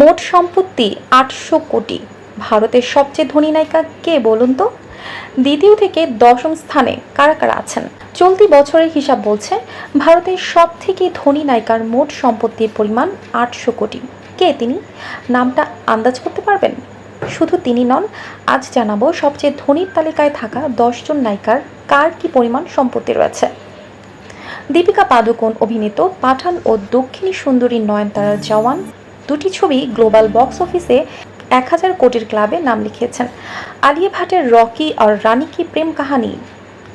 মোট সম্পত্তি আটশো কোটি। ভারতের সবচেয়ে ধনী নায়িকা কে বলুন তো? দ্বিতীয় থেকে দশম স্থানে কারা কারা আছেন? চলতি বছরের হিসাব বলছে, ভারতের সব থেকে ধনী নায়িকার মোট সম্পত্তির পরিমাণ আটশো কোটি। কে তিনি? নামটা আন্দাজ করতে পারবেন? শুধু তিনি নন, আজ জানাব সবচেয়ে ধনীর তালিকায় থাকা দশজন নায়িকার কার কি পরিমাণ সম্পত্তি রয়েছে। দীপিকা পাদুকোন অভিনীত পাঠান ও দক্ষিণী সুন্দরী নয়নতারার জওয়ান দুটি ছবি গ্লোবাল বক্স অফিসে এক হাজার কোটির ক্লাবে নাম লিখিয়েছেন। আলিয়া ভাটের রকি আর রানী কি প্রেম কাহানি?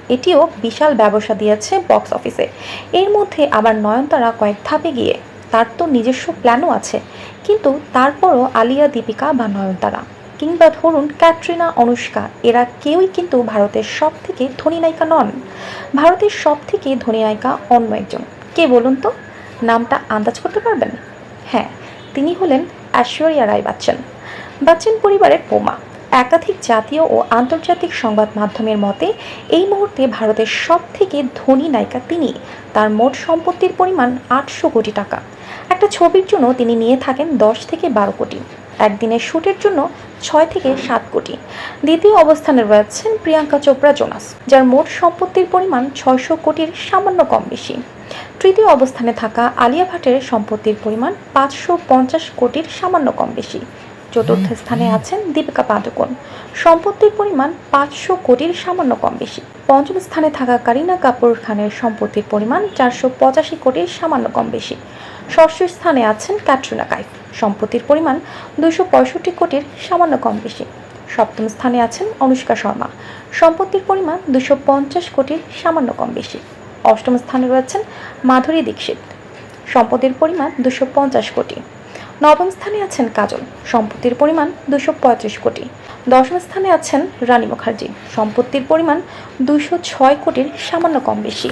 এটিও বিশাল ব্যবসা দিয়েছে বক্স অফিসে। এর মধ্যে আবার নয়নতারা কয়েক ধাপে গিয়ে। তার তো নিজস্ব প্ল্যানও আছে। কিন্তু তারপরও আলিয়া, দীপিকা বা নয়নতারা। কিংবা ধরুন ক্যাটরিনা, অনুষ্কা, এরা কেউই কিন্তু ভারতের সব থেকে ধনী নায়িকা নন। ভারতের সব থেকে ধনী নায়িকা অন্য একজন। কে বলুন তো? নামটা আন্দাজ করতে পারবেন? হ্যাঁ তিনি হলেন ঐশ্বরিয়া রায় বচ্চন। বচ্চন পরিবারের বোমা। একাধিক জাতীয় ও আন্তর্জাতিক সংবাদ মাধ্যমের মতে, এই মুহূর্তে ভারতের সব থেকে ধনী নায়িকা তিনি। তার মোট সম্পত্তির পরিমাণ আটশো কোটি টাকা। একটা ছবির জন্য তিনি নিয়ে থাকেন দশ থেকে বারো কোটি। একদিনের শ্যুটের জন্য ছয় থেকে সাত কোটি। দ্বিতীয় অবস্থানে রয়েছেন প্রিয়াঙ্কা চোপড়া জোনাস যার মোট সম্পত্তির পরিমাণ ছয়শো কোটির সামান্য কম বেশি। তৃতীয় অবস্থানে থাকা আলিয়া ভাটের সম্পত্তির পরিমাণ পাঁচশো পঞ্চাশ কোটির সামান্য কম বেশি। চতুর্থ স্থানে আছেন দীপিকা পাদুকোন। সম্পত্তির পরিমাণ পাঁচশো কোটির সামান্য কম বেশি। পঞ্চম স্থানে থাকা কারিনা কাপুর খানের সম্পত্তির পরিমাণ চারশো পঁচাশি কোটির সামান্য কম বেশি। ষষ্ঠ স্থানে আছেন ক্যাটরিনা কাইফ। সম্পত্তির পরিমাণ দুশো পঁয়ষট্টি কোটির সামান্য কম বেশি। সপ্তম স্থানে আছেন অনুষ্কা শর্মা। সম্পত্তির পরিমাণ দুশো পঞ্চাশ কোটির সামান্য কম বেশি। অষ্টম স্থানে রয়েছেন মাধুরী দীক্ষিত। সম্পদের পরিমাণ দুশো পঞ্চাশ কোটি। নবম স্থানে আছেন কাজল। সম্পত্তির পরিমাণ দুশো পঁয়ত্রিশ কোটি। দশম স্থানে আছেন রানী মুখার্জি। সম্পত্তির পরিমাণ দুশো ছয় কোটির সামান্য কম বেশি।